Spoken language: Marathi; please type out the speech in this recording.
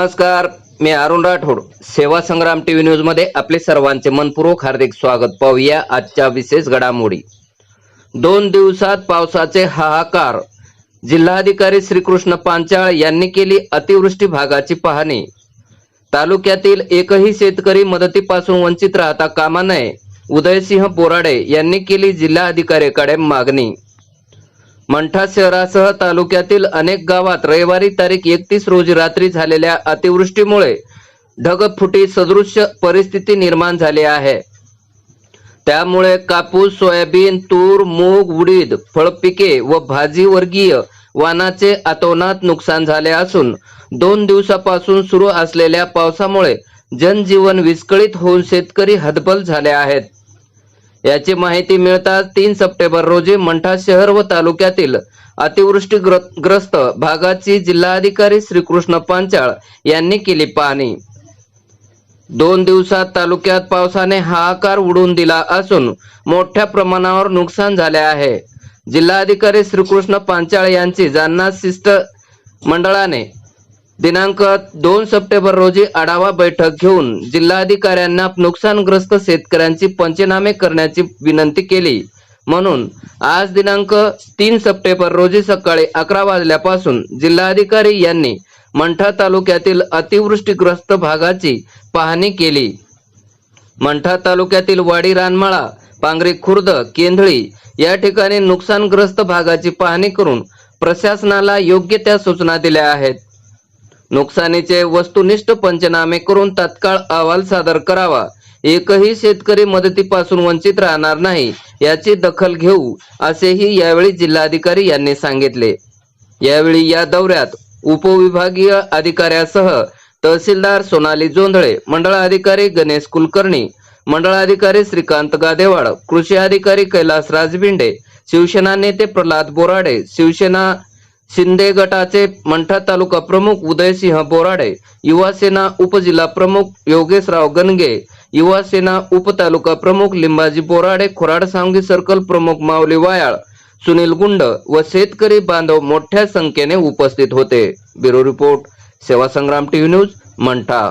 नमस्कार मी अरुण राठोड. सेवा संग्राम टीव्ही न्यूजमध्ये आपले सर्वांचे मनपूर्वक हार्दिक स्वागत. पाहूया आजच्या विशेष घडामोडी. दोन दिवसात पावसाचे हाहाकार. जिल्हाधिकारी श्रीकृष्ण पांचाळ यांनी केली अतिवृष्टी भागाची पाहणी. तालुक्यातील एकही शेतकरी मदतीपासून वंचित राहता कामा नये. उदयसिंह बोराडे यांनी केली जिल्हाधिकाऱ्याकडे मागणी. मंठा शहरासह तालुक्यातील अनेक गावात रविवारी तारीख एकतीस रोजी रात्री झालेल्या अतिवृष्टीमुळे ढगफुटी सदृश्य परिस्थिती निर्माण झाली आहे. त्यामुळे कापूस सोयाबीन तूर मूग उडीद फळपिके व भाजीवर्गीय वानाचे अतोनात नुकसान झाले असून दोन दिवसापासून सुरू असलेल्या पावसामुळे जनजीवन विस्कळीत होऊन शेतकरी हतबल झाले आहेत. याची माहिती मिळताच तीन सप्टेंबर रोजी मंठा शहर व तालुक्यातील अतिवृष्टीग्रस्त भागाची जिल्हाधिकारी श्रीकृष्ण पांचाळ यांनी केली पाहणी. दोन दिवसात तालुक्यात पावसाने हाहाकार उडवून दिला असून मोठ्या प्रमाणावर नुकसान झाले आहे. जिल्हाधिकारी श्रीकृष्ण पांचाळ यांची जालना शिष्ट मंडळाने दिनांक दोन सप्टेंबर रोजी आढावा बैठक घेऊन जिल्हाधिकाऱ्यांना नुकसानग्रस्त शेतकऱ्यांची पंचनामे करण्याची विनंती केली. म्हणून आज दिनांक तीन सप्टेंबर रोजी सकाळी अकरा वाजल्यापासून जिल्हाधिकारी यांनी मंठा तालुक्यातील अतिवृष्टीग्रस्त भागाची पाहणी केली. मंठा तालुक्यातील वाडी रानमाळा पांगरी खुर्द केंधळी या ठिकाणी नुकसानग्रस्त भागाची पाहणी करून प्रशासनाला योग्य त्या सूचना दिल्या आहेत. नुकसानीचे वस्तुनिष्ठ पंचनामे करून तत्काळ अहवाल सादर करावा. एकही शेतकरी मदतीपासून वंचित राहणार नाही याची दखल घेऊ असेही यावेळी जिल्हाधिकारी यांनी सांगितले. यावेळी या दौऱ्यात उपविभागीय अधिकाऱ्यासह तहसीलदार सोनाली जोंधळे मंडळ अधिकारी गणेश कुलकर्णी मंडळ अधिकारी श्रीकांत गादेवाड कृषी अधिकारी कैलास राजबिंडे शिवसेना नेते प्रल्हाद बोराडे शिवसेना शिंदे गटाचे मंठा तालुका प्रमुख उदयसिंह बोराडे युवा सेना उपजिल्हा प्रमुख योगेशराव गणगे युवा सेना उपतालुका प्रमुख लिंबाजी बोराडे खोराड सांगी सर्कल प्रमुख माऊली वायाळ सुनील गुंड व शेतकरी बांधव मोठ्या संख्येने उपस्थित होते. ब्युरो रिपोर्ट सेवा संग्राम टीव्ही न्यूज मंठा.